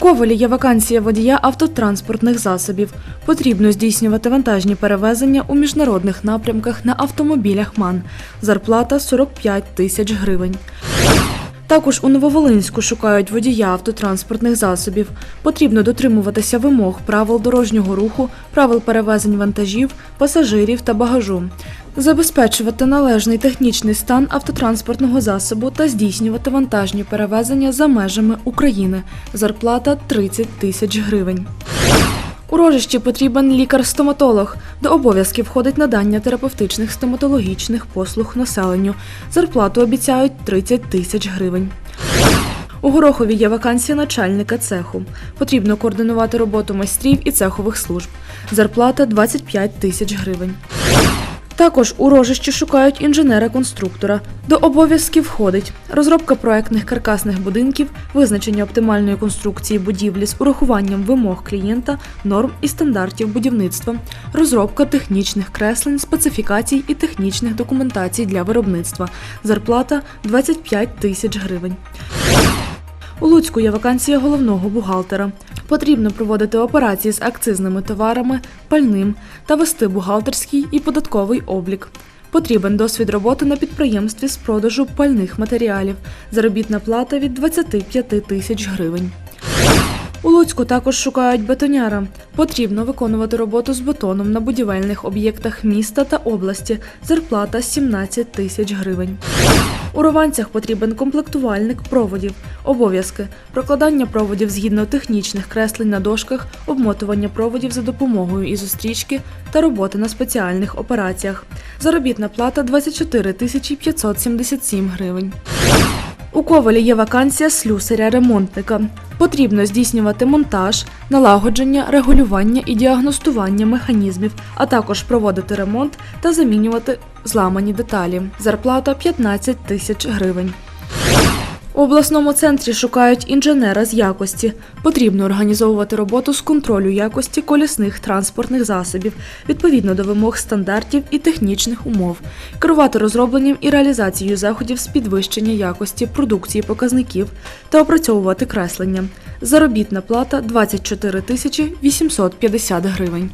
Ковелі є вакансія водія автотранспортних засобів. Потрібно здійснювати вантажні перевезення у міжнародних напрямках на автомобілях МАН. Зарплата 45 тисяч гривень. Також у Нововолинську шукають водія автотранспортних засобів. Потрібно дотримуватися вимог правил дорожнього руху, правил перевезень вантажів, пасажирів та багажу, забезпечувати належний технічний стан автотранспортного засобу та здійснювати вантажні перевезення за межами України. Зарплата 30 тисяч гривень. У рожищі потрібен лікар-стоматолог. До обов'язків входить надання терапевтичних стоматологічних послуг населенню. Зарплату обіцяють 30 тисяч гривень. У Горохові є вакансія начальника цеху. Потрібно координувати роботу майстрів і цехових служб. Зарплата 25 тисяч гривень. Також у рожищі шукають інженера-конструктора. До обов'язків входить розробка проектних каркасних будинків, визначення оптимальної конструкції будівлі з урахуванням вимог клієнта, норм і стандартів будівництва, розробка технічних креслень, специфікацій і технічних документацій для виробництва. Зарплата 25 тисяч гривень. У Луцьку є вакансія головного бухгалтера. Потрібно проводити операції з акцизними товарами, пальним та вести бухгалтерський і податковий облік. Потрібен досвід роботи на підприємстві з продажу пальних матеріалів. Заробітна плата від 25 тисяч гривень. У Луцьку також шукають бетоняра. Потрібно виконувати роботу з бетоном на будівельних об'єктах міста та області. Зарплата 17 тисяч гривень. У Рованцях потрібен комплектувальник проводів, обов'язки, прокладання проводів згідно технічних креслень на дошках, обмотування проводів за допомогою ізострічки та роботи на спеціальних операціях. Заробітна плата 24 тисячі 577 гривень. У Ковалі є вакансія слюсаря-ремонтника. Потрібно здійснювати монтаж, налагодження, регулювання і діагностування механізмів, а також проводити ремонт та замінювати зламані деталі. Зарплата 15 тисяч гривень. У обласному центрі шукають інженера з якості. Потрібно організовувати роботу з контролю якості колісних транспортних засобів відповідно до вимог стандартів і технічних умов, керувати розробленням і реалізацією заходів з підвищення якості продукції показників та опрацьовувати креслення. Заробітна плата 24 тисячі 850 гривень.